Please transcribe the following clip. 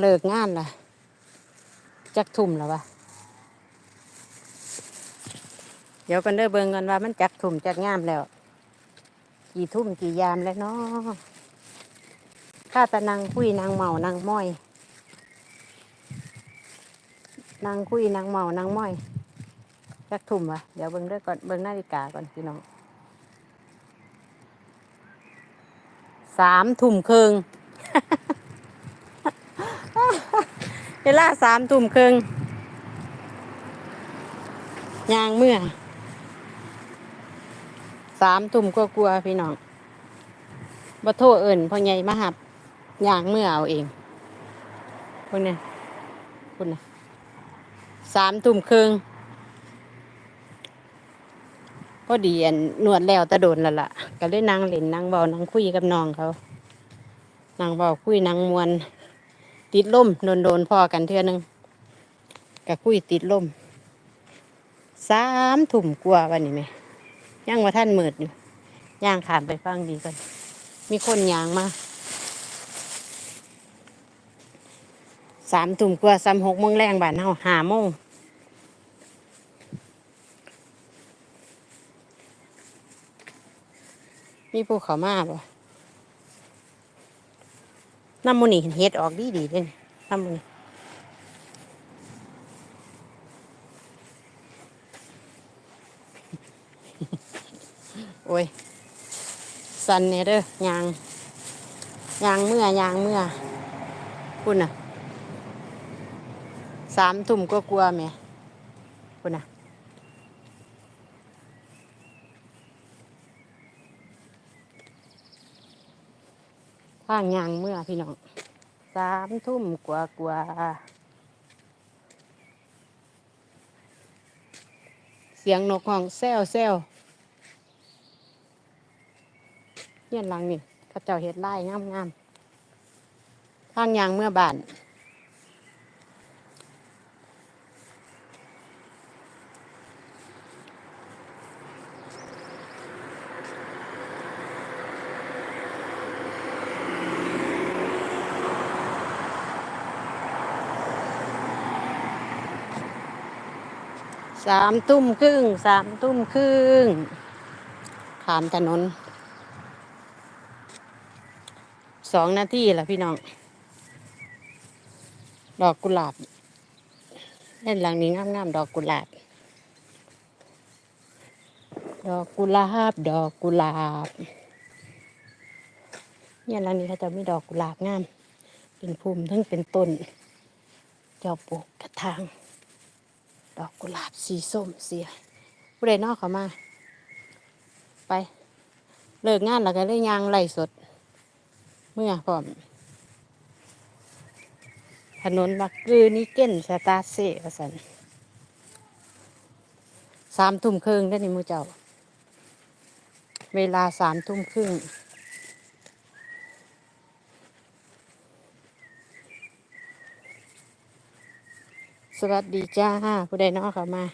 เลิกงานล่ะ จักทุ่มแล้ววะเดี๋ยวกันเด้อเบิ่งกันว่ามันจักทุ่มจักงามแล้ว กี่ทุ่มกี่ยามแล้วเนาะข้าแตะนางคุยนางเมานางม้อยนางคุยนางเมานางม้อย จักทุ่มวะเดี๋ยวเบิ่งเด้อก่อนเบิ่งนาฬิกาก่อนพี่น้องสามทุ่มครึ่ง เวลาสามทุ่มครึ่งยางเมื่อสามทุ่มกลัวๆพี่น้องบ่โทษเอิ่นพ่อใหญ่มาหับยางเมื่อเอาเองพวกนี้คุณนะสามทุ่มครึ่งพอดีอันนวดแล้วตะโดนแล้วล่ะ ก็เลยนั่งเล่นนั่งเบานั่งคุยกับน้องเขานั่งเบาคุยนั่งมวน ติดล่มโดนโดนๆพอกันเทื่อนึงก็คุยติดล่มสามถุ่มกลัววันนี้ไหมยังว่าท่านมืดอยู่ย่างขามไปฟังดีกันมีคนยางมาสามถุ่มกลัวสามหกโมงแรงบ้านเฮาหาโมงมีผู้เขามาบ่ น้ำมูนี่เฮ็ดออกดีดีเด้นน้ำมูนี่โอ้ย สันเนี่ยเด้อยางยางเมื่อยางเมื่อคุณน่ะสามทุ่มก็กลัวแหมคุณน่ะ้างยางเมื่อพี่น้องสามทุ่มกว่ากว่าเสียงนกห้องแซวแซวเฮียนหลังนี่ข้าเจ้าเห็ดไล่งามงามข้างยางเมื่อบาน สามทุ่มครึ่งสามทุ่มครึ่งขามถนนสองนาทีละพี่น้อง ดอกกุหลาบเล่นหลังนี้งามๆดอกกุหลาบ ดอกกุหลาบ ดอกกุหลาบ เนี่ยหลังนี้เขาจะมีดอกกุหลาบงาม เป็นภูมิทั้งเป็นต้นเจ้าปลูกกระถาง อกกุหลาบสีส้มเสียผู้ใดนอกเขามา ไป เลิกงานแล้วก็เลยยางไหลสด เมื่อพร้อม ถนนลักกือนิเก้นสตาร์เซ่ประสันสามทุ่มครึ่งได้นี่มูเจ้า เวลาสามทุ่มครึ่ง สวัสดีจ้าผู้ใดเนอกเขามา